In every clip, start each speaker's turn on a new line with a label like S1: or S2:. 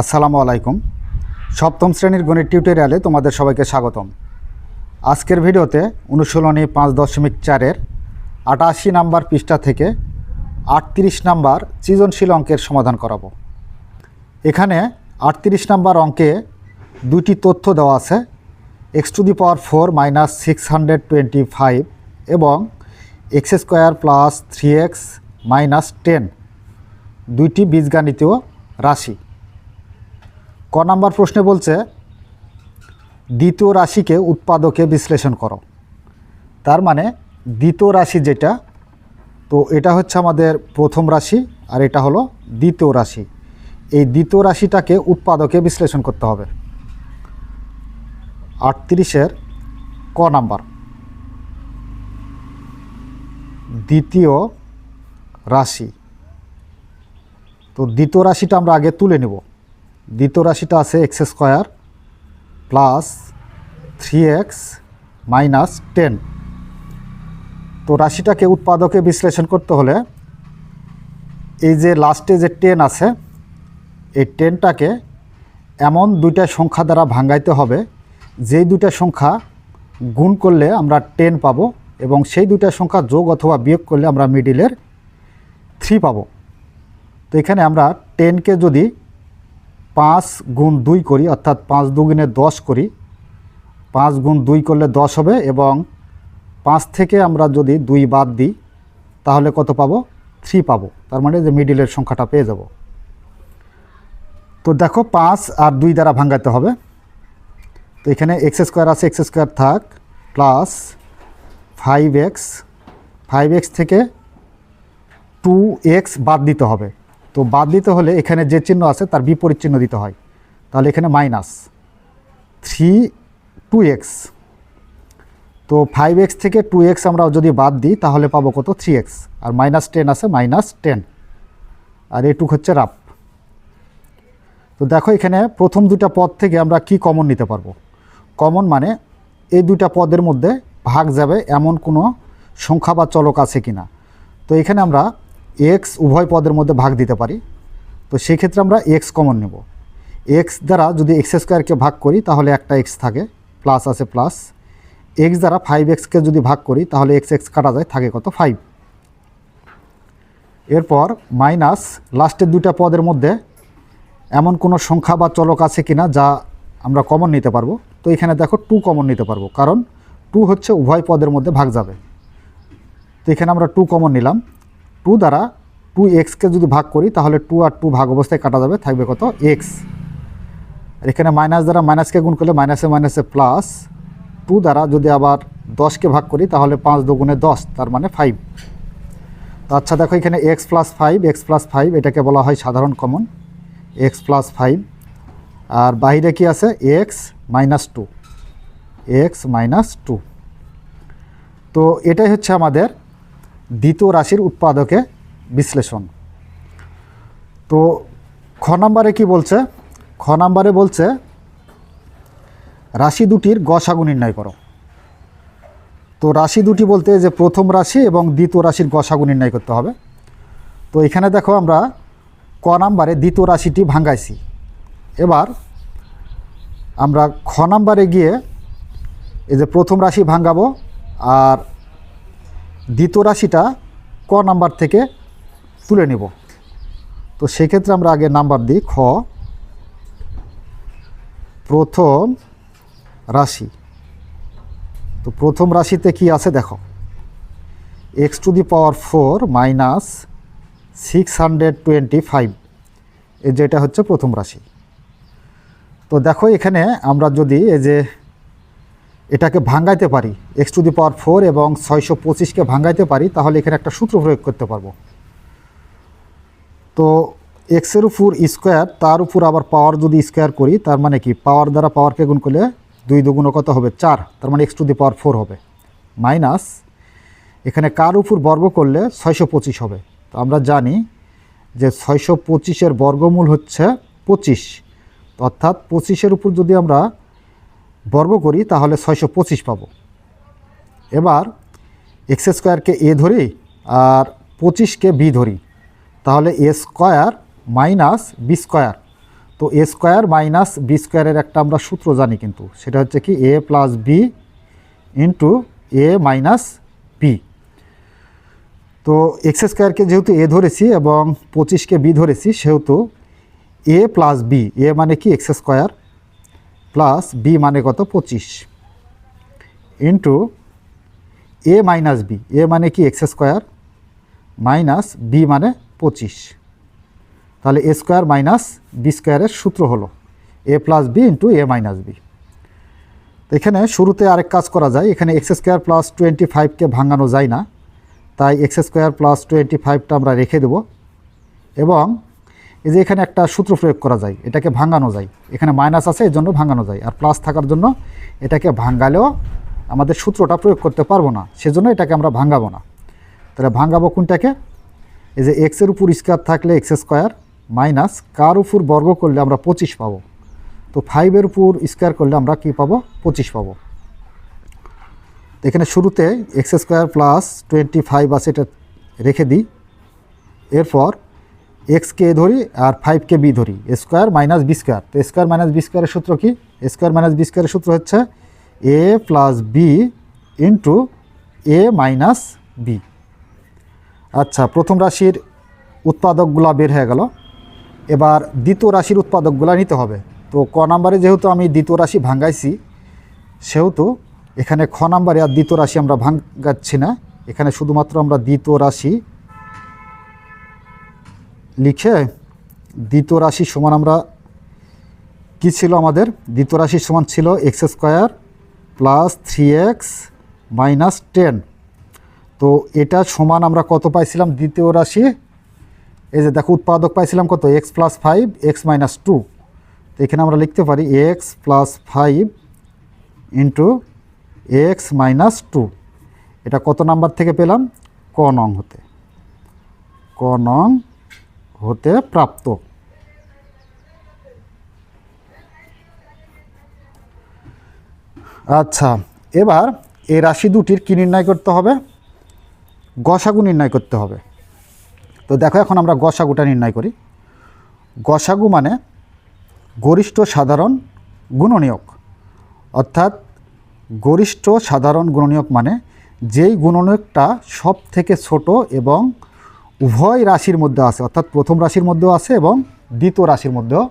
S1: আসসালামু আলাইকুম। সপ্তম শ্রেণির গণিত টিউটোরিয়ালে তোমাদের সবাইকে স্বাগতম। আজকের ভিডিওতে অনুশীলনী পাঁচ দশমিক চারের আটাশি নাম্বার পৃষ্ঠা থেকে আটত্রিশ নাম্বার সৃজনশীল অঙ্কের সমাধান করাবো। এখানে আটত্রিশ নাম্বার অঙ্কে দুটি তথ্য দেওয়া আছে x to the power four minus six hundred twenty five এবং x square plus three x minus ten দুইটি বীজগাণিতীয় রাশি। ক নাম্বার প্রশ্নে বলছে, দ্বিতীয় রাশিকে উৎপাদকে বিশ্লেষণ করো। তার মানে দ্বিতীয় রাশি যেটা, তো এটা হচ্ছে আমাদের প্রথম রাশি আর এটা হলো দ্বিতীয় রাশি। এই দ্বিতীয় রাশিটাকে উৎপাদকে বিশ্লেষণ করতে হবে। আটত্রিশের ক নাম্বার। দ্বিতীয় রাশি। তো দ্বিতীয় রাশিটা আমরা আগে তুলে নেব। দ্বিতীয় রাশিটা আছে x square plus three x minus ten. তো রাশিটাকে উৎপাদকে বিশ্লেষণ করতে হলে এই যে লাস্টে যে টেন আছে, এই টেনটাকে এমন দুইটা সংখ্যা দ্বারা ভাঙ্গাইতে হবে, যেই দুইটা সংখ্যা গুণ করলে আমরা টেন পাব এবং সেই দুইটা সংখ্যা যোগ অথবা বিয়োগ করলে আমরা মিডিলের থ্রি পাবো। তো এখানে আমরা টেনকে যদি পাঁচ গুণ দুই করি, অর্থাৎ পাঁচ দুগুণে দশ করি, পাঁচ গুণ দুই করলে দশ হবে এবং পাঁচ থেকে আমরা যদি দুই বাদ দিই, তাহলে কত পাবো? থ্রি পাবো, তার মানে যে মিডিলের সংখ্যাটা পেয়ে যাব। তো দেখো পাঁচ আর দুই দ্বারা ভাঙ্গাতে হবে। তো এখানে এক্স স্কোয়ার আছে, এক্স স্কোয়ার থাক plus five x five x থেকে টু এক্স বাদ দিতে হবে। তো বাদ দিতে হলে এখানে যে চিহ্ন আছে তার বিপরীত চিহ্ন দিতে হয়। তাহলে এখানে মাইনাস থ্রি টু এক্স। তো ফাইভ এক্স থেকে টু এক্স আমরা যদি বাদ দিই, তাহলে পাবো কত? Three x. আর মাইনাস টেন আছে, মাইনাস টেন। আর এটুক হচ্ছে রাপ তো দেখো এখানে প্রথম দুটা পদ থেকে আমরা কি কমন নিতে পারব? কমন মানে এই দুইটা পদের মধ্যে ভাগ যাবে এমন কোনো সংখ্যা বা চলক আছে কি না তো এখানে আমরা এক্স উভয় পদের মধ্যে ভাগ দিতে পারি। তো সেই ক্ষেত্রে আমরা এক্স কমন নেব। এক্স দ্বারা যদি এক্স স্কোয়ারকে ভাগ করি, তাহলে একটা এক্স থাকে প্লাস আছে প্লাস এক্স দ্বারা ফাইভ এক্সকে যদি ভাগ করি, তাহলে এক্স এক্স কাটা যায়, থাকে কত ফাইভ এরপর মাইনাস লাস্টের দুইটা পদের মধ্যে এমন কোনো সংখ্যা বা চলক আছে কিনা যা আমরা কমন নিতে পারব। তো এখানে দেখো টু কমন নিতে পারব, কারণ টু হচ্ছে উভয় পদের মধ্যে ভাগ যাবে। তো এখানে আমরা টু কমন নিলাম। টু দ্বারা টু এক্সকে যদি ভাগ করি, তাহলে টু আর টু ভাগ অবস্থায় কাটা যাবে, থাকবে কত এক্স। আর এখানে মাইনাস দ্বারা মাইনাসকে গুণ করলে মাইনাসে মাইনাসে প্লাস টু দ্বারা যদি আবার দশকে ভাগ করি, তাহলে পাঁচ দুগুণে দশ, তার মানে ফাইভ। তো আচ্ছা দেখো এখানে x plus five, x plus five, এটাকে বলা হয় সাধারণ কমন, এক্স প্লাস ফাইভ। আর বাহিরে কি আছে? X minus two, x minus two. তো এটাই হচ্ছে আমাদের দ্বিতীয় রাশির উৎপাদকে বিশ্লেষণ। তো খ নাম্বারে কি বলছে? খ নাম্বারে বলছে, রাশি দুটির গসাগু নির্ণয় করো। তো রাশি দুটি বলতে যে প্রথম রাশি এবং দ্বিতীয় রাশির গসাগু নির্ণয় করতে হবে। তো এখানে দেখো আমরা ক নাম্বারে দ্বিতীয় রাশিটি ভাঙ্গাইছি। এবার আমরা খ নাম্বারে গিয়ে এই যে প্রথম রাশি ভাঙ্গাবো আর দ্বিতীয় রাশিটা ক নাম্বার থেকে তুলে নিব। তো সেক্ষেত্রে আমরা আগে নাম্বার দিই, খ। প্রথম রাশি। তো প্রথম রাশিতে কি আছে দেখো? X to the power four minus six hundred twenty five. এই যেটা হচ্ছে প্রথম রাশি। তো দেখো এখানে আমরা যদি এই যে এটাকে ভাঙ্গাইতে পারি x to the power four এবং ছয়শো পঁচিশকে ভাঙ্গাইতে পারি, তাহলে এখানে একটা সূত্র প্রয়োগ করতে পারব। তো এক্সের উপর স্কোয়ার তার উপর আবার পাওয়ার যদি স্কোয়ার করি, তার মানে কি? পাওয়ার দ্বারা পাওয়ারকে গুণ করলে দুই দুগুণ কত হবে? চার, তার মানে x to the power four হবে। মাইনাস এখানে কার উপর বর্গ করলে ছয়শো পঁচিশ হবে? তো আমরা জানি যে ছয়শো পঁচিশের বর্গমূল হচ্ছে পঁচিশ। অর্থাৎ পঁচিশের উপর যদি আমরা বর্গ করি, তাহলে ছয়শো পঁচিশ পাবো। এবার এক্স স্কোয়ারকে এ ধরি আর পঁচিশকে বি ধরি, তাহলে a square minus b square. তো এ স্কোয়ার মাইনাস বি স্কোয়ারের একটা আমরা সূত্র জানি কিন্তু, সেটা হচ্ছে কি a plus b into a minus b. তো এক্স স্কোয়ারকে যেহেতু এ ধরেছি এবং পঁচিশকে বি ধরেছি, সেহেতু এ প্লাস বি, এ মানে কি এক্স স্কোয়ার? প্লাস বি মানে কত? পঁচিশ। Into a minus b. A মানে কি? এক্স স্কোয়ার মাইনাস বি মানে পঁচিশ। তাহলে এ স্কোয়ার মাইনাস বি স্কোয়ারের সূত্র হলো A plus B into A minus B. এখানে শুরুতে আরেক কাজ করা যায়। এখানে এক্স স্কোয়ার প্লাস টোয়েন্টি ফাইভকে ভাঙানো যায় না। তাই এক্স স্কোয়ার প্লাস টোয়েন্টি ফাইভটা আমরা রেখে দেব এবং এই যে এখানে একটা সূত্র প্রয়োগ করা যায়, এটাকে ভাঙানো যায়। এখানে মাইনাস আছে এর জন্য ভাঙানো যায়। আর প্লাস থাকার জন্য এটাকে ভাঙালেও আমাদের সূত্রটা প্রয়োগ করতে পারব না, সেজন্য এটাকে আমরা ভাঙাবো না। তাহলে ভাঙাবো কোনটাকে? এই যে এক্সের উপর স্কোয়ার থাকলে এক্স স্কোয়ার মাইনাস কার উপর বর্গ করলে আমরা পঁচিশ পাবো? তো ফাইভের উপর স্কোয়ার করলে আমরা কি পাবো? পঁচিশ পাবো। এখানে শুরুতে X square plus twenty five আছে, এটা রেখে দিই। এরপর এক্সকে ধরি আর ফাইভকে বি ধরি। Square minus b square. তো স্কোয়ার মাইনাস বি স্কোয়ারের সূত্র কি? স্কোয়ার মাইনাস বি স্কোয়ারের সূত্র হচ্ছে a plus b into a minus b. আচ্ছা প্রথম রাশির উৎপাদকগুলা বের হয়ে গেল। এবার দ্বিতীয় রাশির উৎপাদকগুলা নিতে হবে। তো ক নাম্বারে যেহেতু আমি দ্বিতীয় রাশি ভাঙ্গাইছি, সেহেতু এখানে খ নাম্বারে আর দ্বিতীয় রাশি আমরা ভাঙ্গাচ্ছি না। এখানে শুধুমাত্র আমরা দ্বিতীয় রাশি লিখে দ্বিতীয় রাশি সমান আমরা কি ছিল আমাদের? দ্বিতীয় রাশি সমান ছিল x square plus three x minus ten. তো এটা সমান আমরা কত পাইছিলাম দ্বিতীয় রাশি? এই যে দেখো উৎপাদক পাইছিলাম কত? X plus five, x minus two. তো এখানে আমরা লিখতে পারি x plus five into x minus two. এটা কত নাম্বার থেকে পেলাম? ক নং হতে। ক নং হতে প্রাপ্ত। আচ্ছা এবার এই রাশি দুটির কী নির্ণয় করতে হবে? গসাগু নির্ণয় করতে হবে। তো দেখো, এখন আমরা গসাগুটা নির্ণয় করি। গসাগু মানে গরিষ্ঠ সাধারণ গুণনীয়ক। অর্থাৎ গরিষ্ঠ সাধারণ গুণনীয়ক মানে যেই গুণনীয়কটা সব থেকে ছোট এবং উভয় রাশির মধ্যে আছে, অর্থাৎ প্রথম রাশির মধ্যেও আছে এবং দ্বিতীয় রাশির মধ্যেও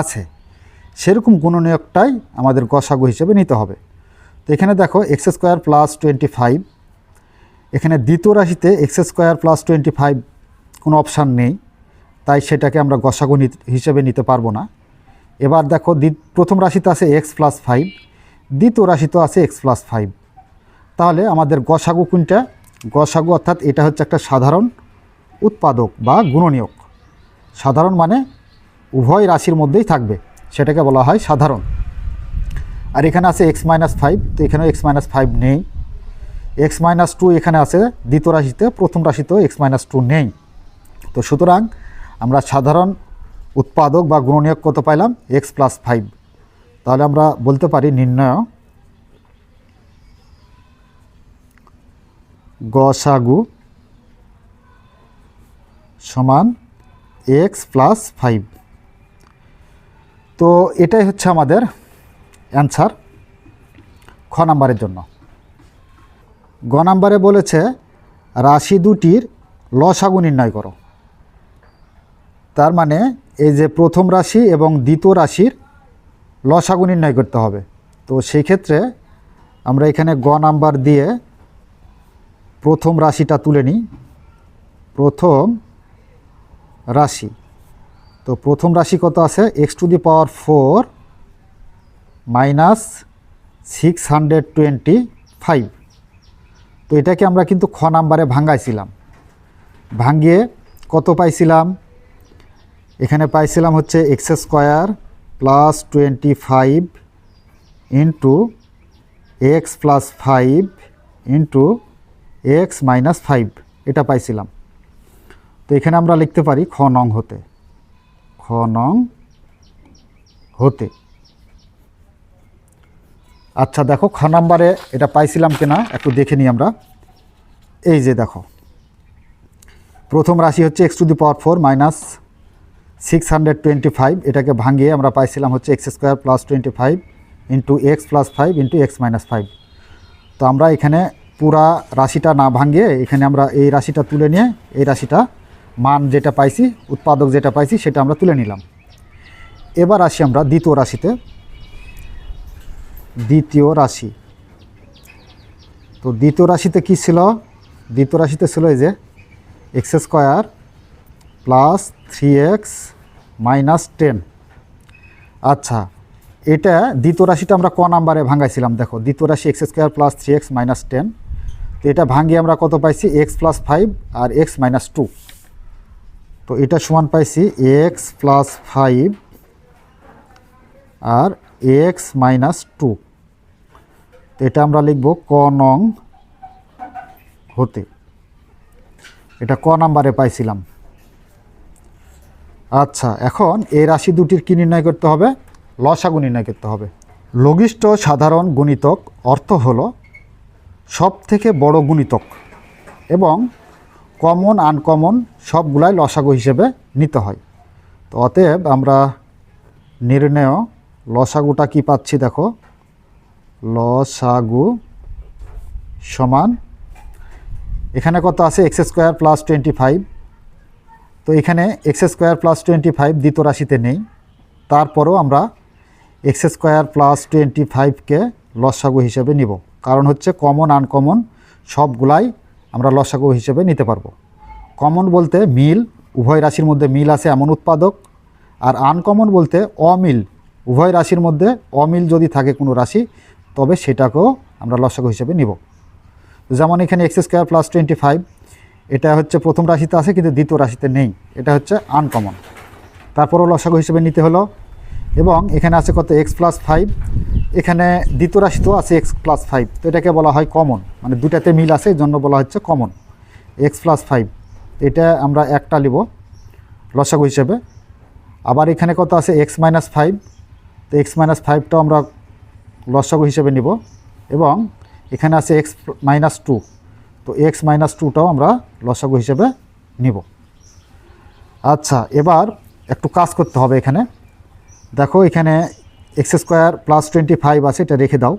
S1: আছে। সেরকম গুণনীয়কটাই আমাদের গসাগু হিসেবে নিতে হবে। তো এখানে দেখো, x square plus twenty five. এখানে দ্বিতীয় রাশিতে x square plus twenty five কোনো অপশান নেই, তাই সেটাকে আমরা গসাগু হিসেবে নিতে পারব না। এবার দেখো প্রথম রাশিতে আছে এক্স প্লাস ফাইভ, দ্বিতীয় রাশিতেও আছে এক্স প্লাস ফাইভ। তাহলে আমাদের গসাগু কোনটা? গসাগু অর্থাৎ এটা হচ্ছে একটা সাধারণ উৎপাদক বা গুণনীয়ক। সাধারণ মানে উভয় রাশির মধ্যেই থাকবে, সেটাকে বলা হয় সাধারণ। আর এখানে আছে এক্স মাইনাস ফাইভ তো এখানেও এক্স মাইনাস ফাইভ নেই। এক্স মাইনাস টু এখানে আছে, দ্বিতীয় রাশিতে, প্রথম রাশিতেও এক্স মাইনাস টু নেই। তো সুতরাং আমরা সাধারণ উৎপাদক বা গুণনীয়ক কত পাইলাম? এক্স প্লাস ফাইভ তাহলে আমরা বলতে পারি নির্ণয় গসাগু সমান এক্স প্লাস ফাইভ তো এটাই হচ্ছে আমাদের অ্যান্সার খ নাম্বারের জন্য। গ নাম্বারে বলেছে, রাশি দুটির লসাগু নির্ণয় করো। তার মানে এই যে প্রথম রাশি এবং দ্বিতীয় রাশির লসাগু নির্ণয় করতে হবে। তো সেই ক্ষেত্রে আমরা এখানে গ নাম্বার দিয়ে প্রথম রাশিটা তুলে নিই। প্রথম রাশি। তো প্রথম রাশি কত আছে? X to the power four minus six hundred twenty five তো এটাকে আমরা কিন্তু খ নাম্বারে ভাঙ্গাইছিলাম। ভাঙ্গিয়ে কত পাইছিলাম? এখানে পাইছিলাম হচ্ছে x square plus twenty five into x plus five into x minus five এটা পাইছিলাম। তো এখানে আমরা লিখতে পারি খ নং হতে। খ নং হতে। আচ্ছা দেখো, খ নাম্বারে এটা পাইছিলাম কিনা একটু দেখে নিই আমরা। এই যে দেখো, প্রথম রাশি হচ্ছে x to the power four minus six hundred twenty five এটাকে ভাঙিয়ে আমরা পাইছিলাম হচ্ছে x square plus twenty five into x plus five into x minus five তো আমরা এখানে পুরা রাশিটা না ভাঙিয়ে এখানে আমরা এই রাশিটা তুলে নিয়ে এই রাশিটা মান যেটা পাইছি, উৎপাদক যেটা পাইছি, সেটা আমরা তুলে নিলাম। এবার আসি আমরা দ্বিতীয় রাশিতে। দ্বিতীয় রাশি। তো দ্বিতীয় রাশিতে কি ছিল? দ্বিতীয় রাশিতে ছিল এই যে x square plus three x minus ten. আচ্ছা এটা দ্বিতীয় রাশিটা আমরা ক নাম্বারে ভাঙাইছিলাম, দেখো। দ্বিতীয় রাশি x square plus three x minus ten. তো এটা ভাঙিয়ে আমরা কত পাইছি? এক্স প্লাস ফাইভ আর এক্স মাইনাস টু। তো এটা সমান পাইছি এক্স প্লাস ফাইভ আর এক্স মাইনাস টু এটা আমরা লিখব ক নং হতে। এটা ক নাম্বারে পাইছিলাম। আচ্ছা এখন এই রাশি দুটির কি নির্ণয় করতে হবে? লসাগু নির্ণয় করতে হবে। লঘিষ্ঠ সাধারণ গুণিতক অর্থ হলো সব থেকে বড় গুণিতক এবং কমন আনকমন সবগুলাই লসাগু হিসেবে নিতে হয়। তো অতএব আমরা নির্ণয়, লসাগুটা কি পাচ্ছি দেখো? লসাগু সমান, এখানে কত আছে? X square plus twenty five. তো এখানে X square plus twenty five দ্বিতীয় রাশিতে নেই। তারপরেও আমরা এক্স স্কোয়ার প্লাস টোয়েন্টি ফাইভকে লসাগু হিসেবে নিব। কারণ হচ্ছে কমন আনকমন সবগুলাই আমরা লসাগু হিসেবে নিতে পারব। কমন বলতে মিল, উভয় রাশির মধ্যে মিল আছে এমন উৎপাদক। আর আনকমন বলতে অমিল, উভয় রাশির মধ্যে অমিল যদি থাকে কোনো রাশি, তবে সেটাকেও আমরা লসাগু হিসেবে নিব। যেমন এখানে x square plus twenty five, এটা হচ্ছে প্রথম রাশিতে আছে কিন্তু দ্বিতীয় রাশিতে নেই, এটা হচ্ছে আনকমন। তারপরও লসাগু হিসেবে নিতে হলো। এবং এখানে আছে কত? এক্স প্লাস ফাইভ এখানে দ্বিতীয় রাশিতেও আছে এক্স প্লাস ফাইভ তো এটাকে বলা হয় কমন মানে দুটাতে মিল আছে এই জন্য বলা হচ্ছে কমন এক্স প্লাস ফাইভ এটা আমরা একটা নিব লসাগু হিসেবে। আবার এখানে কত আছে? এক্স মাইনাস ফাইভ তো এক্স মাইনাস ফাইভটাও আমরা লসাগু হিসেবে নিব। এবং এখানে আছে এক্স মাইনাস টু তো এক্স মাইনাস টুটাও আমরা লসাগু হিসেবে নিব। আচ্ছা এবার একটু কাজ করতে হবে এখানে। দেখো, এখানে x square plus twenty five আছে, এটা রেখে দাও।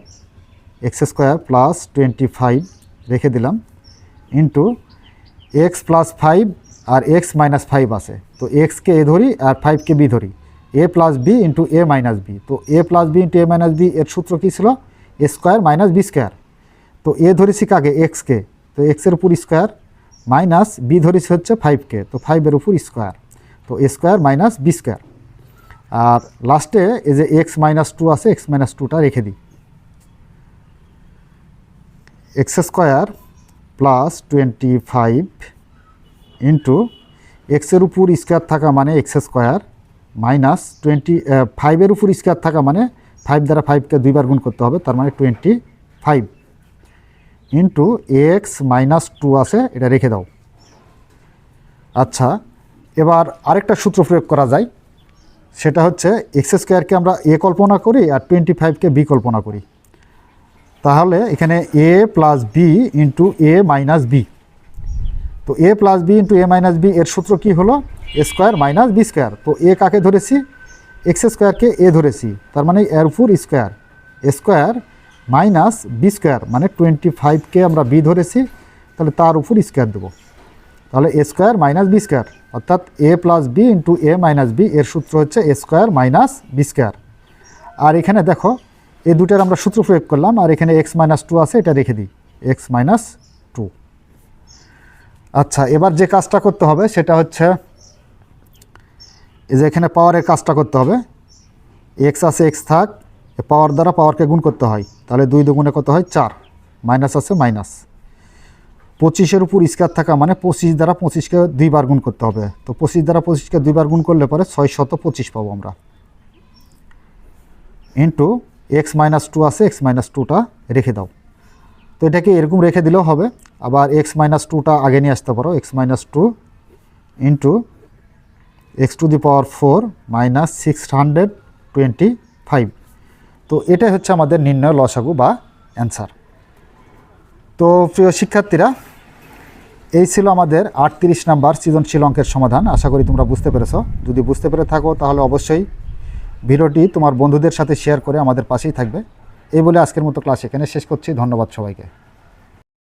S1: X square plus twenty five রেখে দিলাম। ইন্টু এক্স প্লাস ফাইভ আর এক্স মাইনাস ফাইভ আছে। তো এক্সকে এ ধরি আর ফাইভকে বি ধরি। A plus b into a minus b তো a plus b into a minus b এর সূত্র কী ছিল? A square minus b square তো এ ধরেছি কাকে? এক্সকে তো এক্সের উপর স্কোয়ার মাইনাস বি ধরেছি হচ্ছে ফাইভকে তো ফাইভের উপর স্কোয়ার তো a square minus b square আর লাস্টে এই যে এক্স মাইনাস টু আছে এক্স মাইনাস টুটা রেখে দিই। X square plus twenty five into এক্সের উপর স্কোয়ার থাকা মানে এক্স স্কোয়ার মাইনাস টোয়েন্টি ফাইভের উপর স্কোয়ার থাকা মানে ফাইভ দ্বারা ফাইভকে দুইবার গুণ করতে হবে, তার মানে twenty five into x minus two আছে, এটা রেখে দাও। আচ্ছা এবার আরেকটা সূত্র প্রয়োগ করা যায়। সেটা হচ্ছে এক্স স্কোয়ারকে আমরা এ কল্পনা করি আর টোয়েন্টি ফাইভকে বি কল্পনা করি। তাহলে এখানে a plus b into a minus b তো a plus b into a minus b এর সূত্র কী হলো? A square minus b square তো এ কাকে ধরেছি? এক্স স্কোয়ারকে এ ধরেছি। তার মানে এর উপর square square minus B square মানে টোয়েন্টি ফাইভকে আমরা বি ধরেছি, তাহলে তার উপর স্কোয়ার দেবো। তাহলে a square minus b square অর্থাৎ a plus b into a minus b এর সূত্র হচ্ছে a square minus b square আর এখানে দেখো, এই দুটার আমরা সূত্র প্রয়োগ করলাম, আর এখানে এক্স মাইনাস টু আছে, এটা রেখে দিই এক্স মাইনাস টু আচ্ছা এবার যে কাজটা করতে হবে, সেটা হচ্ছে, এই যে এখানে পাওয়ারের কাজটা করতে হবে এক্স আছে এক্স থাক পাওয়ার দ্বারা পাওয়ারকে গুণ করতে হয়, তাহলে দুই দুগুণে কত হয়? চার মাইনাস আছে মাইনাস পঁচিশের উপর স্কোয়ার থাকা মানে পঁচিশ দ্বারা পঁচিশকে দুইবার গুণ করতে হবে। তো পঁচিশ দ্বারা পঁচিশকে দুইবার গুণ করলে পরে ছয় শত পঁচিশ পাবো আমরা। ইন্টু এক্স মাইনাস টু আছে এক্স মাইনাস টুটা রেখে দাও। তো এটাকে এরকম রেখে দিলেও হবে। আবার এক্স মাইনাস টুটা আগে নিয়ে আসতে পারো। X minus two into x to the power four minus six hundred twenty five তো এটাই হচ্ছে আমাদের নির্ণয় লসাগু বা অ্যান্সার তো প্রিয় শিক্ষার্থীরা এই ছিল আমাদের আটত্রিশ নাম্বার সৃজনশীল অঙ্কের সমাধান। আশা করি তোমরা বুঝতে পেরেছ। যদি বুঝতে পেরে থাকো, তাহলে অবশ্যই ভিডিওটি তোমার বন্ধুদের সাথে শেয়ার করে আমাদের পাশেই থাকবে। এই বলে আজকের মতো ক্লাস এখানে শেষ করছি। ধন্যবাদ সবাইকে।